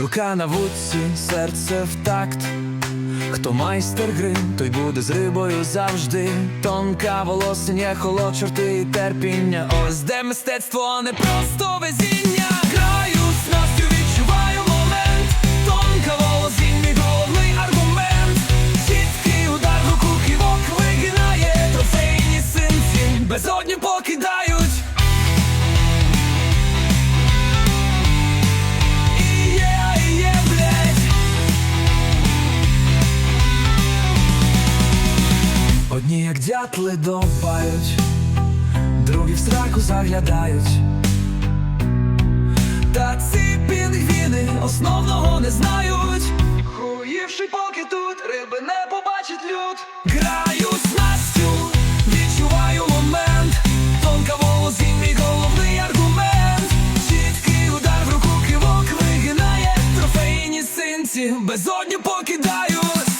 Рука на вудці, серце в такт. Хто майстер гри, той буде з рибою завжди. Тонка волосіння, холод, чорти і терпіння. Ось де мистецтво, а не просто везіння. Дятли довбають, другі в сраку заглядають. Та ці пінгвіни основного не знають. Хуївши поки тут, риби не побачить люд. Граю снастю, відчуваю момент. Тонка волосінь, мій головний аргумент. Чіткий удар в руку кивок вигинає. Трофейні синці безодню покидають.